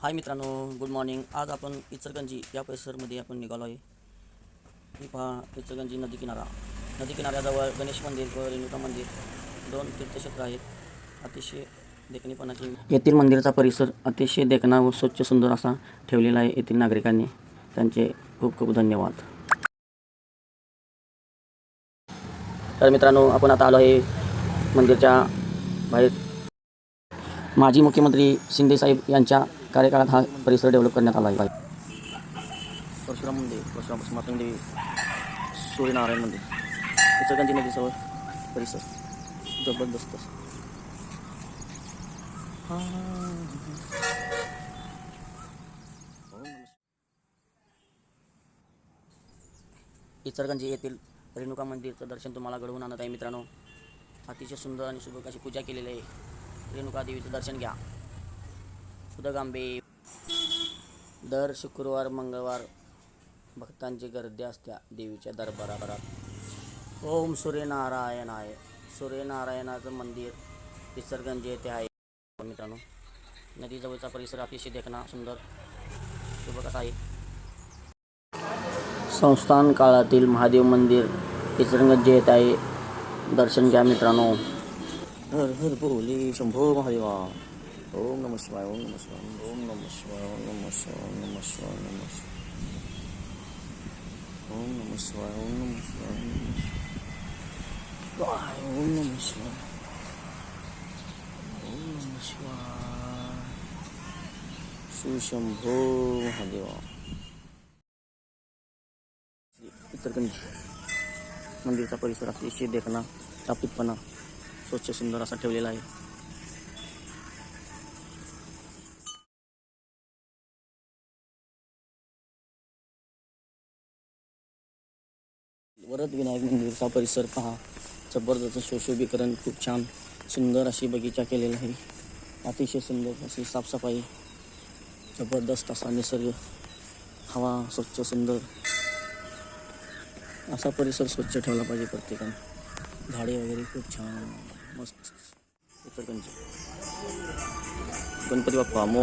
हाय मित्रांनो good morning आज आपण इचलगंजी या परिसरमध्ये आपण निघालो आहे. ही पहा इचलगंजी नदी किनारा. नदी किनाऱ्याजवळ गणेश मंदिर व रेणुका मंदिर दोन तीर्थक्षेत्र आहेत. अतिशय देखणेपणाचे. येथील मंदिराचा परिसर अतिशय देखणा व स्वच्छ सुंदर असा ठेवलेला आहे येथील नागरिकांनी. त्यांचे खूप खूप धन्यवाद. तर मित्रांनो आपण आता आलो आहे मंदिरच्या बाहेर. माजी मुख्यमंत्री शिंदेसाहेब यांच्या कार्यकाळात हा परिसर डेव्हलप करण्यात आला आहे. परशुराम मंदिर परशुराम स्मारक देवी सूर्यनारायण मंदिर इचलगंजी नदीसवर परिसर. जबरदस्त. इचलगंजी येथील रेणुका मंदिरचं दर्शन तुम्हाला घडवून आणत आहे मित्रांनो. अतिशय सुंदर आणि सुबक अशी पूजा केलेली आहे. रेणुका देवीचं दर्शन घ्या. उदगांबे दर शुक्रवार मंगळवार भक्तांची गर्दी असत्या देवीच्या दरबारात. ओम आहे सूर्यनारायणाचं मंदिर विसर्गंज येथे आहे. मित्रांनो नदीजवळचा परिसर अतिशय देखणा सुंदर सुबक आहे? संस्थान काळातील महादेव मंदिर इचलगंज येत आहे. दर्शन घ्या मित्रांनो. हर हर बोली शंभो महादेवा. ओम नम शिवाय ओम नम शिवाय ओम नम शिवाय ओम नम शिवाय ओम नम शिवाय ओम नम शिवाय ओम नम शिवाय ओम नम शिवाय ओम नम शिवाय ओम नम शिवाय शिवशंभो महादेवा इचलकरंजी मंदिरचा परिसर अतिशय देखणा टापीतपणा स्वच्छ सुंदर असा ठेवलेला आहे वरद विनायक मंदिरचा परिसर पहा. जबरदस्त सुशोभीकरण खूप छान. सुंदर अशी बगीचा केलेला आहे. अतिशय सुंदर अशी साफसफाई. जबरदस्त असा निसर्ग. हवा स्वच्छ सुंदर. असा परिसर स्वच्छ ठेवला पाहिजे प्रत्येकाने. झाडे वगैरे खूप छान मस्त. इतर गणपती बाप्पा मो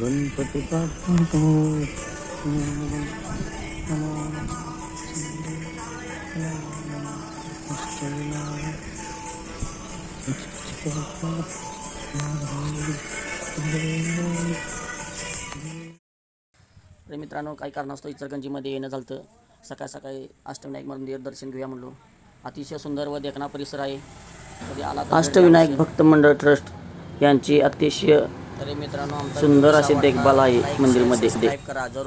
गणपती बाप्पा मित्रांनो काही कारणास्तव इचलकरंजीमध्ये येणं झालं तर सकाळ सकाळी अष्टविनायक मंदिर दर्शन घेऊया म्हणलो. अतिशय सुंदर व देखणा परिसर आहे. कधी आला तर अष्टविनायक भक्त मंडळ ट्रस्ट. यांची अतिशय तरी मित्रांनो सुंदर अशी देखभाल आहे मंदिरमध्ये. करा. जरूर